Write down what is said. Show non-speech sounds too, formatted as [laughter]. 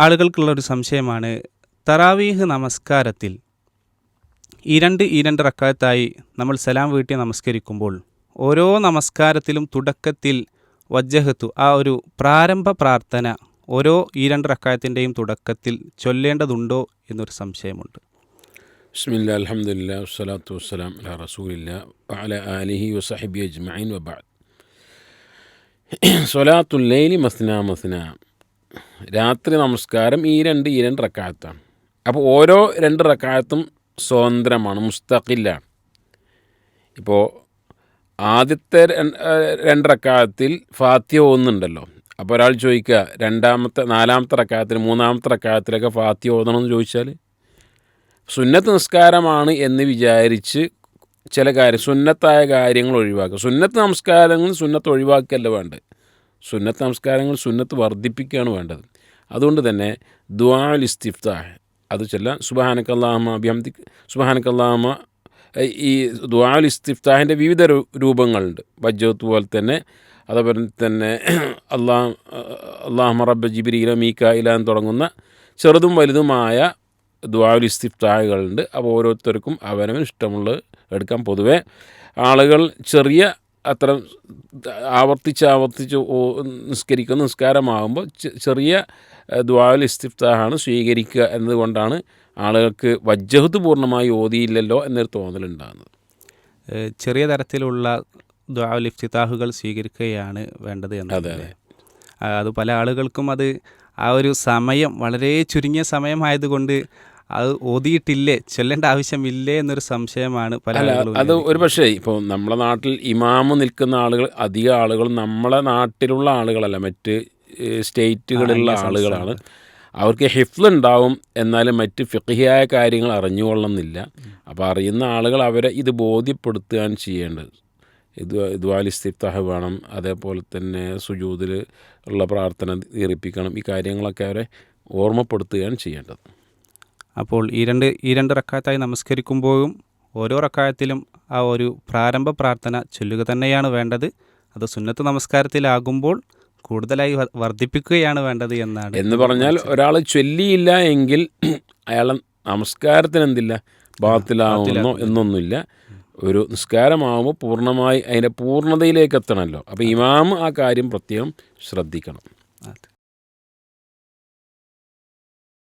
ആളുകൾക്കുള്ള ഒരു സംശയമാണ് തറാവീഹ് നമസ്കാരത്തിൽ ഇരണ്ട് ഇരണ്ട് റക്കായത്തായി നമ്മൾ സലാം വീട്ടി നമസ്കരിക്കുമ്പോൾ ഓരോ നമസ്കാരത്തിലും തുടക്കത്തിൽ വജ്ജഹത്തു ആ ഒരു പ്രാരംഭ പ്രാർത്ഥന ഓരോ ഈ രണ്ട് റക്കായത്തിന്റെയും തുടക്കത്തിൽ ചൊല്ലേണ്ടതുണ്ടോ എന്നൊരു സംശയമുണ്ട്. ബിസ്മില്ല മസ്ന മസ്ന. രാത്രി നമസ്കാരം ഈ രണ്ട് ഈ രണ്ട് റക്കായത്താണ്. അപ്പോൾ ഓരോ രണ്ട് റക്കായത്തും സ്വതന്ത്രമാണ് മുസ്തഖില്ലാണ് ഇപ്പോൾ ആദ്യത്തെ രണ്ട് റക്കാലത്തിൽ ഫാത്തിയ ഓന്നുണ്ടല്ലോ അപ്പോൾ ഒരാൾ ചോദിക്കുക രണ്ടാമത്തെ നാലാമത്തെ റക്കായത്തിൽ മൂന്നാമത്തെ റക്കായത്തിലൊക്കെ ഫാത്യ ഓതണമെന്ന് ചോദിച്ചാൽ സുന്നത്ത് നിസ്കാരമാണ് എന്ന് വിചാരിച്ച് ചില കാര്യം സുന്നത്തായ കാര്യങ്ങൾ ഒഴിവാക്കുക. സുന്നത്ത് നമസ്കാരങ്ങൾ സുന്നത്ത് ഒഴിവാക്കിയല്ല വേണ്ടത്. സുന്നത്ത് നമസ്കാരങ്ങൾ സുന്നത്ത് വർദ്ധിപ്പിക്കുകയാണ് വേണ്ടത്. അതുകൊണ്ട് തന്നെ ദ്വാൽ ഇസ്തിഫ്താഹ് അത് ചെല്ലാം സുബഹാനക്കല്ലാമ അഭിഹംദി സുബഹാനക്കല്ലാമ ഈ ദ്വാൽ ഇസ്തിഫ്താഹിന്റെ വിവിധ രൂപങ്ങളുണ്ട്. വജ്ജത്ത് പോലെ തന്നെ അതേപോലെ തന്നെ [clears throat] അള്ളാഹ് അള്ളാഹ് റബ്ബ ജിബിരില മീക്കായില എന്ന് തുടങ്ങുന്ന ചെറുതും വലുതുമായ ദ്വാൽ ഇസ്തിഫ്താഹുകളുണ്ട്. അപ്പോൾ ഓരോരുത്തർക്കും അവനവന് ഇഷ്ടമുള്ള എടുക്കാൻ പൊതുവേ ആളുകൾ ചെറിയ അത്ര ആവർത്തിച്ച് ആവർത്തിച്ച് ഓ- നിസ്കരിക്കുന്ന നിസ്കാരമാകുമ്പോൾ ചെറിയ ദ്വാൽ ഇസ്തിഫ്താഹാണ് സ്വീകരിക്കുക എന്നതുകൊണ്ടാണ് ആളുകൾക്ക് വജ്ജഹത്ത് പൂർണമായി ഓതിയില്ലല്ലോ എന്നൊരു തോന്നലുണ്ടാകുന്നത്. ചെറിയ തരത്തിലുള്ള ദ്വാൽ ഇഫ്തിത്താഹുകൾ സ്വീകരിക്കുകയാണ് വേണ്ടത് അതെ അത് പല ആളുകൾക്കും അത് ആ ഒരു സമയം വളരെ ചുരുങ്ങിയ സമയമായതുകൊണ്ട് അത് ഓതിയിട്ടില്ലേ? ചൊല്ലേണ്ട ആവശ്യമില്ലേ എന്നൊരു സംശയമാണ് പല അത് ഒരു പക്ഷേ ഇപ്പോൾ നമ്മുടെ നാട്ടിൽ ഇമാമ് നിൽക്കുന്ന ആളുകൾ അധിക ആളുകൾ നമ്മളെ നാട്ടിലുള്ള ആളുകളല്ല മറ്റ് സ്റ്റേറ്റുകളിലുള്ള ആളുകളാണ്. അവർക്ക് ഹിഫ്ൽ ഉണ്ടാവും എന്നാലും മറ്റ് ഫിഹിയായ കാര്യങ്ങൾ അറിഞ്ഞുകൊള്ളുന്നില്ല. അപ്പോൾ അറിയുന്ന ആളുകൾ അവരെ ഇത് ബോധ്യപ്പെടുത്തുകയാണ് ചെയ്യേണ്ടത്. ഇത് ദ്വാലിസ്തിഫ്താഹ് വേണം അതേപോലെ തന്നെ സുജൂതിൽ ഉള്ള പ്രാർത്ഥന തീർപ്പിക്കണം ഈ കാര്യങ്ങളൊക്കെ അവരെ ഓർമ്മപ്പെടുത്തുകയാണ് ചെയ്യേണ്ടത്. അപ്പോൾ ഈ രണ്ട് ഈ രണ്ട് റക്കായത്തായി നമസ്കരിക്കുമ്പോഴും ഓരോ റക്കായത്തിലും ആ ഒരു പ്രാരംഭ പ്രാർത്ഥന ചൊല്ലുക തന്നെയാണ് വേണ്ടത്. അത് സുന്നത്ത് നമസ്കാരത്തിലാകുമ്പോൾ കൂടുതലായി വർദ്ധിപ്പിക്കുകയാണ് വേണ്ടത് എന്നാണ് എന്ന് പറഞ്ഞാൽ ഒരാൾ ചൊല്ലിയില്ല എങ്കിൽ അയാളെ നമസ്കാരത്തിന് എന്തില്ല ബാത്തിലാവുന്നോ. എന്നൊന്നുമില്ല. ഒരു നിസ്കാരമാകുമ്പോൾ പൂർണമായി അതിന്റെ പൂർണതയിലേക്ക് എത്തണമല്ലോ. അപ്പോൾ ഇമാം ആ കാര്യം പ്രത്യേകം ശ്രദ്ധിക്കണം.